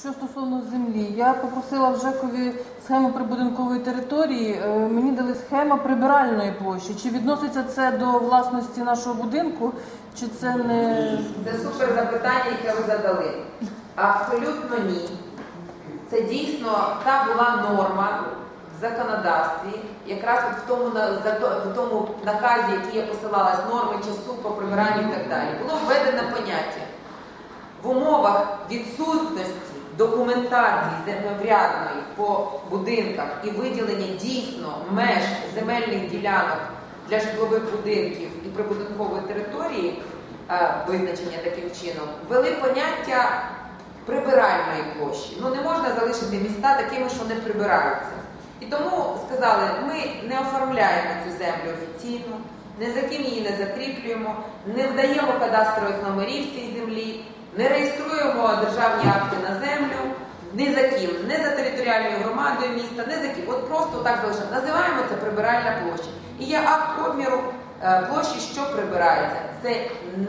що стосовно землі, я попросила в ЖЕКові схему прибудинкової території. Е, Мені дали схема прибиральної площі. Чи відноситься це до власності нашого будинку, чи це не Це супер запитання, яке ви задали. Абсолютно ні. Це дійсно та була норма в законодавстві, якраз от в тому, на- в тому наказі, який я посилалась, норми часу по прибиранню і так далі, було введено поняття. В умовах відсутності документації землеврядної по будинках і виділення дійсно меж земельних ділянок для житлових будинків і прибудинкової території, е, визначення таким чином, ввели поняття прибиральної площі. Ну не можна залишити міста такими, що не прибираються. І тому сказали, ми не оформляємо цю землю офіційно, не за ким її не закріплюємо, не вдаємо кадастрових номерів цій землі, не реєструємо державні акти на ні за ким, не за територіальною громадою міста, не за ким. От просто так залишаємо. Називаємо це прибиральна площа. І є акт обміру е, площі, що прибирається. Це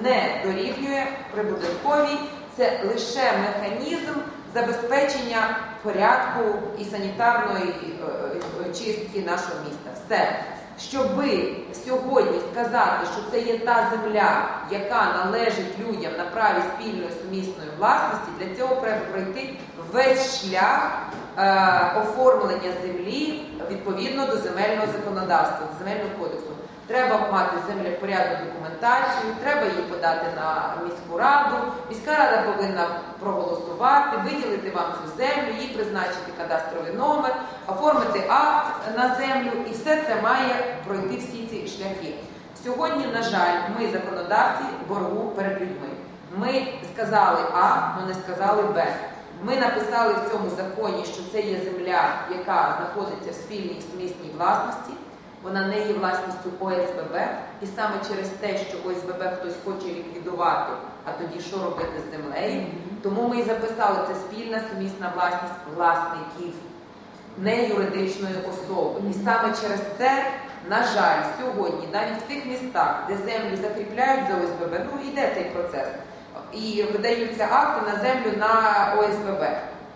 не дорівнює прибудинковій, це лише механізм забезпечення порядку і санітарної е, е, чистки нашого міста. Все. Щоби сьогодні сказати, що це є та земля, яка належить людям на праві спільної сумісної власності, для цього треба пройти весь шлях е, оформлення землі відповідно до земельного законодавства, до земельного кодексу. Треба мати землепорядну документацію, треба її подати на міську раду. Міська рада повинна проголосувати, виділити вам цю землю, їй призначити кадастровий номер, оформити акт на землю, і все це має пройти всі ці шляхи. Сьогодні, на жаль, ми законодавці боргу перед людьми. Ми сказали А, але не сказали Б. Ми написали в цьому законі, що це є земля, яка знаходиться в спільній сумісній власності. Вона не є власністю ОСББ, і саме через те, що ОСББ хтось хоче ліквідувати, а тоді що робити з землею. Тому ми і записали це спільна сумісна власність власників, не юридичної особи. І саме через це, на жаль, сьогодні навіть в тих містах, де землі закріпляють за ОСББ, ну йде цей процес, і видаються акти на землю на ОСББ,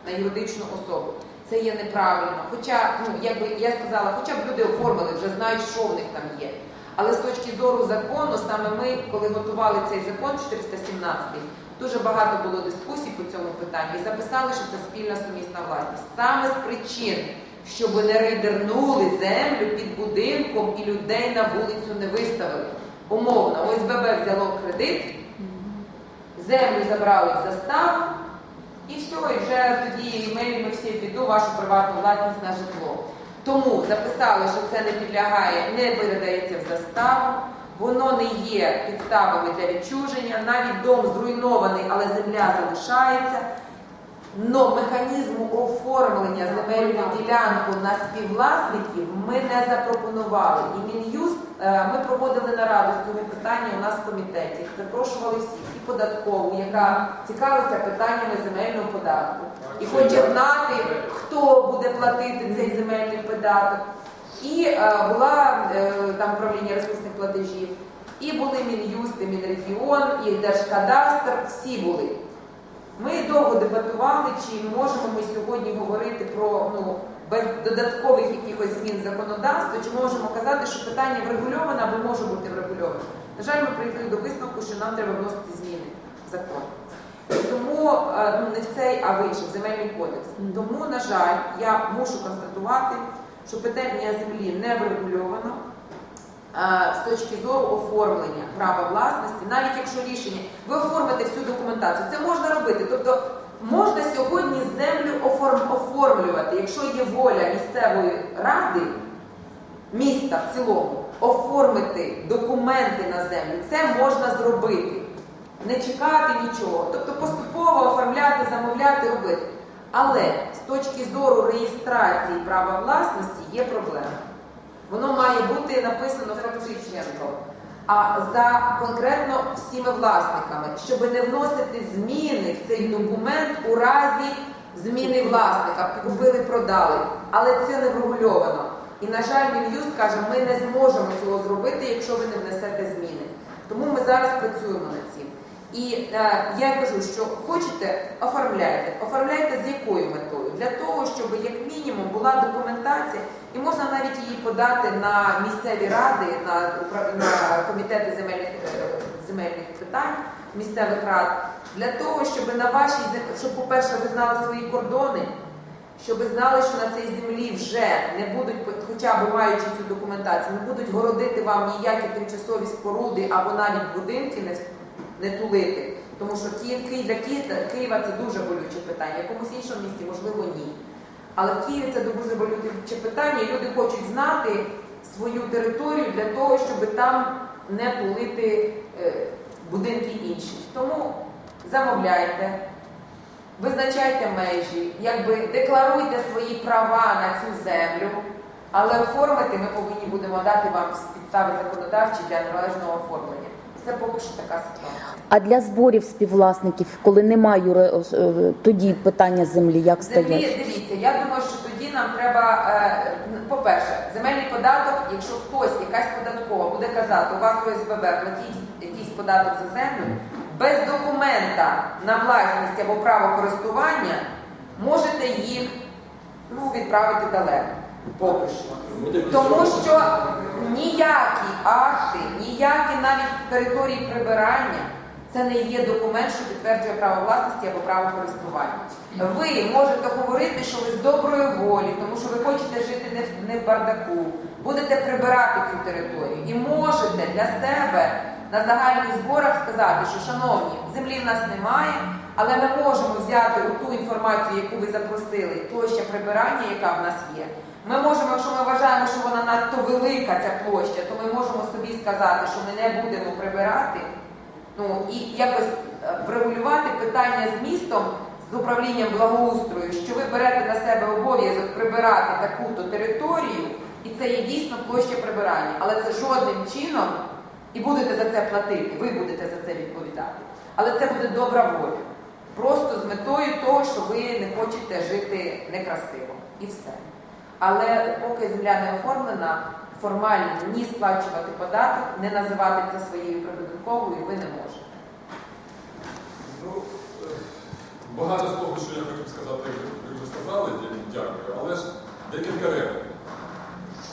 на юридичну особу. Це є неправильно. Хоча, ну якби я сказала, хоча б люди оформили, вже знають, що в них там є. Але з точки зору закону, саме ми, коли готували цей закон 417, дуже багато було дискусій по цьому питанню і записали, що це спільна сумісна власність. Саме з причин, щоб не рейдернули землю під будинком і людей на вулицю не виставили. Умовно, ОСББ взяло кредит, землю забрали в заставу, і все, і вже тоді ми, всі піду вашу приватну власність на житло. Тому записали, що це не підлягає, не передається в заставу, воно не є підставами для відчуження, навіть дом зруйнований, але земля залишається. Но механізму оформлення земельної ділянки на співвласників ми не запропонували. І Мін'юст ми проводили нараду з цього питання у нас в комітеті. Запрошували всіх і податкову, яка цікавиться питаннями земельного податку. І хоче знати, хто буде платити цей земельний податок. І е, була е, там управління ресурсних платежів, і були Мін'юст, і Мінрегіон, і Держкадастр, всі були. Ми довго дебатували, чи можемо ми сьогодні говорити про ну, без додаткових якихось змін законодавства, чи можемо казати, що питання врегульоване або може бути врегульоване. На жаль, ми прийшли до висновку, що нам треба вносити зміни в закон. Тому е, ну, не в цей, а в інший, в земельний кодекс. Тому, на жаль, я мушу констатувати, що питання землі не врегульовано е, з точки зору оформлення права власності, навіть якщо рішення, ви оформите всю документацію, це можна робити. Тобто можна сьогодні землю оформ- оформлювати, якщо є воля місцевої ради, міста в цілому, оформити документи на землю, це можна зробити. Не чекати нічого. Тобто поступово оформляти, замовляти, робити. Але з точки зору реєстрації права власності є проблема. Воно має бути написано фактично, а за конкретно всіми власниками, щоб не вносити зміни в цей документ у разі зміни власника. Купили, продали. Але це не врегульовано. І, на жаль, Мін'юст каже, ми не зможемо цього зробити, якщо ви не внесете зміни. Тому ми зараз працюємо над цим. І е, я кажу, що хочете, оформляйте. Оформляйте з якою метою? Для того, щоб як мінімум була документація, і можна навіть її подати на місцеві ради, на, на комітети земельних, е, земельних питань місцевих рад, для того, щоб на вашій зем- щоб, по-перше, ви знали свої кордони, щоб ви знали, що на цій землі вже не будуть, хоча б маючи цю документацію, не будуть городити вам ніякі тимчасові споруди або навіть будинки не тулити. Тому що для Києва, Києва це дуже болюче питання. В якомусь іншому місті, можливо, ні. Але в Києві це дуже болюче питання, і люди хочуть знати свою територію для того, щоб там не тулити е, будинки інших. Тому замовляйте, визначайте межі, якби декларуйте свої права на цю землю, але оформити ми повинні будемо дати вам підстави законодавчі для належного оформлення. Це поки що така ситуація. А для зборів співвласників, коли немає юри- е, тоді питання землі, як Землі, стоять? дивіться, я думаю, що тоді нам треба, е, по-перше, земельний податок, якщо хтось, якась податкова, буде казати, у вас ОСББ, платіть якийсь податок за землю, без документа на власність або право користування можете їх ну, відправити далеко. Поки що. Тому що ніякі акти, ніякі навіть території прибирання це не є документ, що підтверджує право власності або право користування. Ви можете говорити, що ви з доброї волі, тому що ви хочете жити не в, не в бардаку, будете прибирати цю територію і можете для себе на загальних зборах сказати, що шановні, землі в нас немає, але ми можемо взяти ту інформацію, яку ви запросили, площа прибирання, яка в нас є. Ми можемо, якщо ми вважаємо, що вона надто велика, ця площа, то ми можемо собі сказати, що ми не будемо прибирати. Ну і якось е, врегулювати питання з містом, з управлінням благоустрою, що ви берете на себе обов'язок прибирати таку-то територію, і це є дійсно площа прибирання. Але це жодним чином і будете за це платити, ви будете за це відповідати. Але це буде добра воля. Просто з метою того, що ви не хочете жити некрасиво. І все. Але поки земля не оформлена, формально ні сплачувати податок, не називати це своєю прибудинковою ви не можете. Ну, е, багато з того, що я хотів сказати, ви вже сказали, дякую, але ж декілька реплік.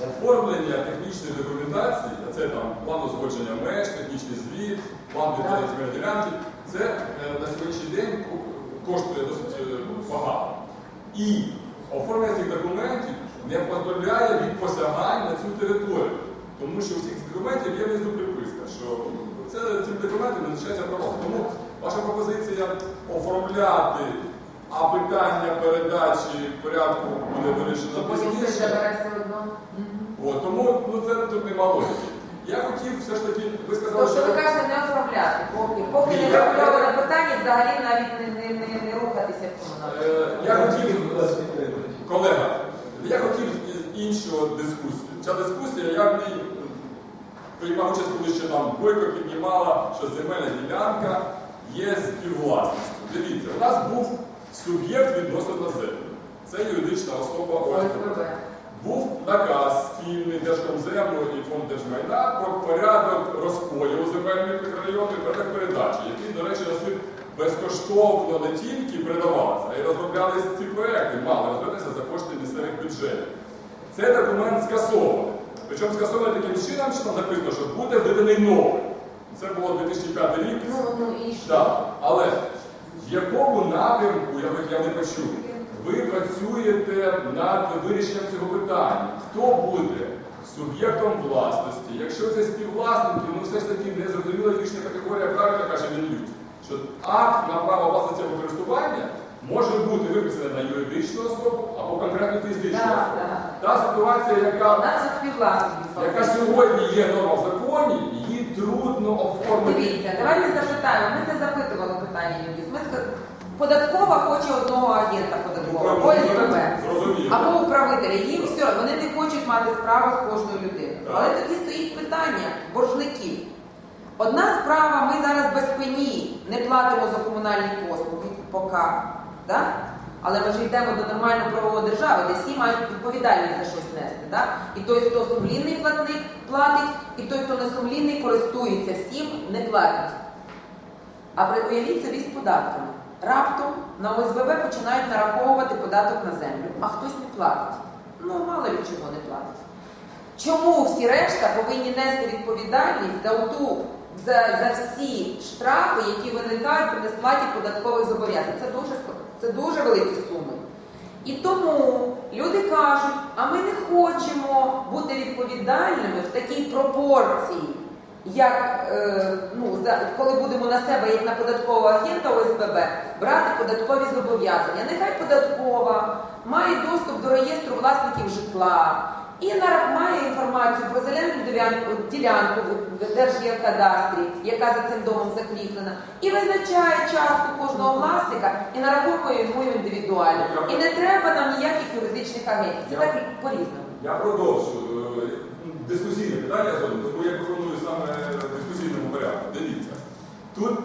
Оформлення технічної документації, а це там план узгодження меж, технічний звіт, план земельної ділянки, це е, на сьогоднішній день коштує досить е, багато. І оформлення цих документів не позбавляє від посягань на цю територію. Тому що у всіх цих документів є внизу приписка, що це цим документом визначається право. Тому ваша пропозиція оформляти, а питання передачі порядку буде вирішено пізніше. От, тому ну, це тут нема логіки. Я хотів все ж таки, ви сказали, Тобто ви кажете не оформляти, поки, поки не врегульоване питання, взагалі навіть не, не, не, не рухатися в цьому напрямку. Е, я хотів, колега, я хотів іншу дискусію. Ця дискусія, я в ній приймав участь, коли ще там Бойко піднімала, що земельна ділянка є співвласністю. Дивіться, у нас був суб'єкт відносно на землю. Це юридична особа ОСББ. ОСББ. Був наказ спільний Держкомзему і фонд держмайна про порядок розподілу земельних мікрорайонів, порядок передачі, який, до речі, носив безкоштовно не тільки передавалися, а й розроблялися ці проекти, мали розроблятися за кошти місцевих бюджетів. Цей документ скасований. Причому скасований таким чином, що там написано, що буде виданий новий. Це було 2005 рік. Ну, ну? Так, але в якому напрямку, я, я не почув, ви працюєте над вирішенням цього питання? Хто буде суб'єктом власності? Якщо це співвласники, ну все ж таки не зрозуміла юридична категорія правильно каже Мін'ют, що акт на право власності або користування може бути виписаний на юридичну особу або конкретну фізичну особу. Та ситуація, яка, яка сьогодні є норма в законі, її трудно оформити. Дивіться, давайте запитаємо. Ми це запитували питання. Ми Податкова хоче одного агента податкового, ОСББ. Зрозуміло. Або управителя. Їм все, вони не хочуть мати справу з кожною людиною. Але тоді стоїть питання боржників. Одна справа, ми зараз без пені не платимо за комунальні послуги, поки. Да? Але ми ж йдемо до нормальної правової держави, де всі мають відповідальність за щось нести. Да? І той, хто сумлінний платник, платить, і той, хто не сумлінний, користується всім, не платить. А уявіть собі з податками. Раптом на ОСББ починають нараховувати податок на землю, а хтось не платить. Ну, мало від чого не платить. Чому всі решта повинні нести відповідальність за оту, за, за всі штрафи, які виникають при несплаті податкових зобов'язань? Це дуже, це дуже великі суми. І тому люди кажуть, а ми не хочемо бути відповідальними в такій пропорції, як е, ну, за, коли будемо на себе, як на податкового агента ОСББ, брати податкові зобов'язання. Нехай податкова має доступ до реєстру власників житла і на- має інформацію про зелену ділянку- ділянку в Держгеокадастрі, яка за цим домом закріплена, і визначає частку кожного власника і нараховує йому індивідуально. І не треба нам ніяких юридичних агентів. Це так по-різному. Я продовжу е, дискусійне питання зони, тому я пропоную саме в дискусійному порядку. Дивіться, тут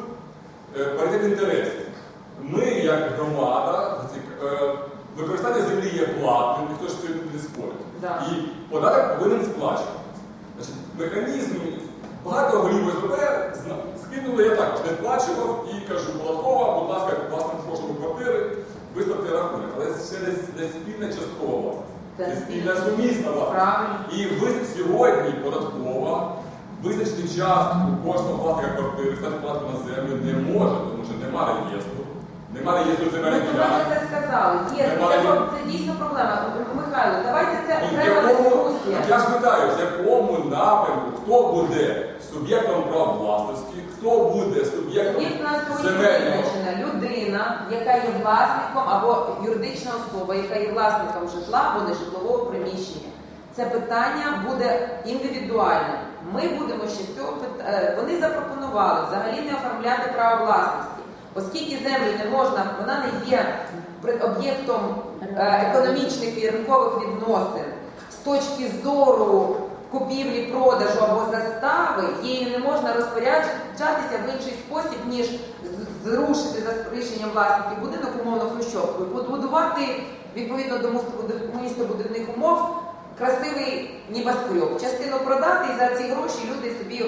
е, паритет інтересів. Ми, як громада, ці- е, використання землі є платним, ніхто ж це не спорить. Да. І податок повинен сплачуватися. Значить, механізм, багато голів ОСББ скинули, я також не сплачував і кажу, податкова, будь ласка, власник прошлої квартири, виставте рахунок. Але це ще не, спільна часткова власність. Це спільна сумісна власність. І ви сьогодні податкова визначити частку кожного власника квартири, стати плату на землю не може, тому що немає реєстру. Немає Ми земельних про ділянок. це сказали. Є, Немає це, ні- це дійсно проблема. Михайло, давайте це І в окрема якому, дискусія. я ж питаю, в якому напрямку, хто буде суб'єктом прав власності, хто буде суб'єктом Є в нас сьогодні земельного. визначена людина, яка є власником або юридична особа, яка є власником житла або нежитлового приміщення. Це питання буде індивідуальне. Ми будемо ще з цього пит- е, Вони запропонували взагалі не оформляти право власності, оскільки землю не можна, вона не є об'єктом е, економічних і ринкових відносин. З точки зору купівлі, продажу або застави, її не можна розпоряджатися в інший спосіб, ніж зрушити за рішенням власників будинок умовно хрущовкою, побудувати відповідно до містобуд- містобудівних умов красивий небоскреб, частину продати і за ці гроші люди собі е,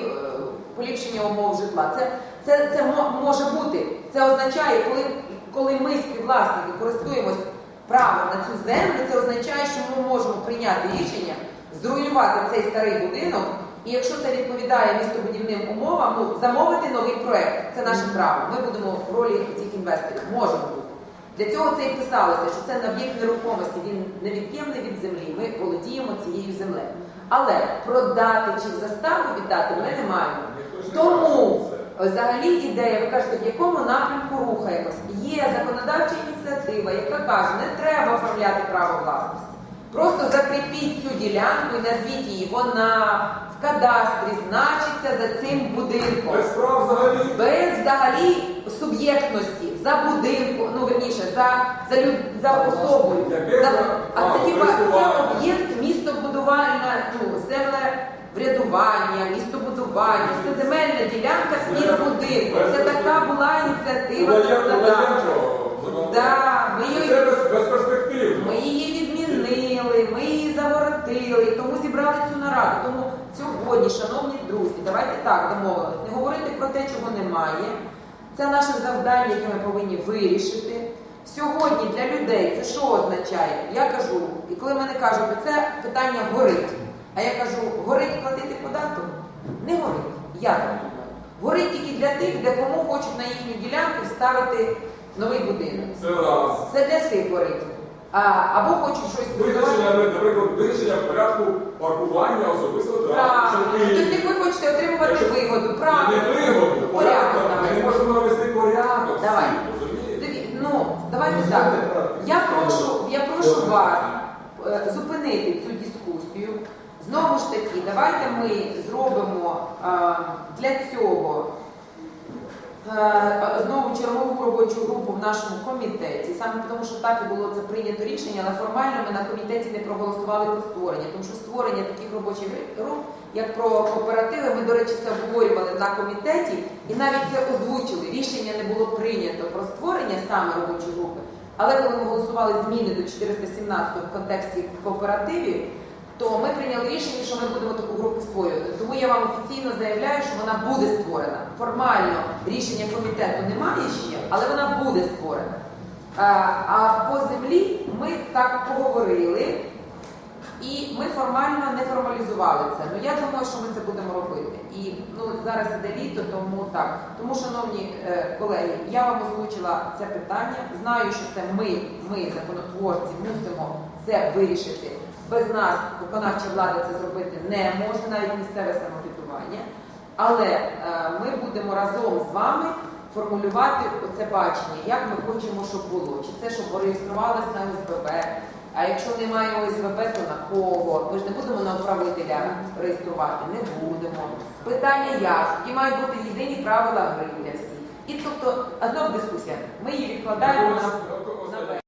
поліпшення умов житла. Це, це, це може бути. Це означає, коли, коли ми співвласники користуємось правом на цю землю, це означає, що ми можемо прийняти рішення зруйнувати цей старий будинок. І якщо це відповідає містобудівним умовам, ну замовити новий проект. Це наше право. Ми будемо в ролі цих інвесторів. Можемо бути. Для цього це і писалося, що це на об'єкт нерухомості, він невід'ємний від землі, ми володіємо цією землею. Але продати чи в заставу віддати ми не маємо. Тому. Взагалі ідея, ви кажете, в якому напрямку рухаємось. Є законодавча ініціатива, яка каже, не треба оформляти право власності. Просто закріпіть цю ділянку і назвіть її. Вона в кадастрі значиться за цим будинком Без прав взагалі. без взагалі суб'єктності за будинком, ну верніше, за, за, люд, за особою. За, а це хіба це об'єкт містобудування, ну, землеврядування, містобудування, це земельна ділянка спільно будинку. Це така була ініціатива. Да, ми її- Це без, безперспективно. Ми її відмінили, ми її заворотили, тому зібрали цю нараду. Тому сьогодні, шановні друзі, давайте так домовились, не говорити про те, чого немає. Це наше завдання, яке ми повинні вирішити. Сьогодні для людей це що означає? Я кажу, і коли мене кажуть, це питання горить. А я кажу, горить платити податок? Не горить. Я так думаю. Горить тільки для тих, де кому хочуть на їхню ділянку вставити новий будинок. Це раз. Це для всіх горить. А, або хочуть щось Визначення, наприклад, визначення порядку паркування. Правильно. Щоб Тобто ви хочете отримувати Якщо- вигоду. Не вигоду, порядок. Порядок Ми навести. можемо навести порядок. Давай. розумієте? Диві- Ну, давайте так. Я прошу, я прошу вас е, зупинити цю дискусію. Знову ж таки, давайте ми зробимо е, для цього е, знову чергову робочу групу в нашому комітеті. Саме тому, що так і було це прийнято рішення, але формально ми на комітеті не проголосували про створення, тому що створення таких робочих груп, як про кооперативи, ми, до речі, це обговорювали на комітеті і навіть це озвучили. Рішення не було прийнято про створення саме робочої групи. Але коли ми голосували зміни до 417 в контексті кооперативів, то ми прийняли рішення, що ми будемо таку групу створювати. Тому я вам офіційно заявляю, що вона буде створена. Формально рішення комітету немає ще, але вона буде створена. А, а по землі ми так поговорили, і ми формально не формалізували це. Ну я думаю, що ми це будемо робити. І ну зараз іде літо, тому так. Тому, шановні е, колеги, я вам озвучила це питання. Знаю, що це ми, ми, законотворці, мусимо це вирішити. Без нас виконавча влада це зробити не може, навіть місцеве самоврядування. Але е, ми будемо разом з вами формулювати оце бачення, як ми хочемо, щоб було. Чи це, щоб реєструвалось на ОСББ, а якщо немає ОСВБ, то на кого? Ми ж не будемо на управителя реєструвати, не будемо. Питання як? Які мають бути єдині правила гри для всіх. І тобто, а знов дискусія. Ми її відкладаємо на.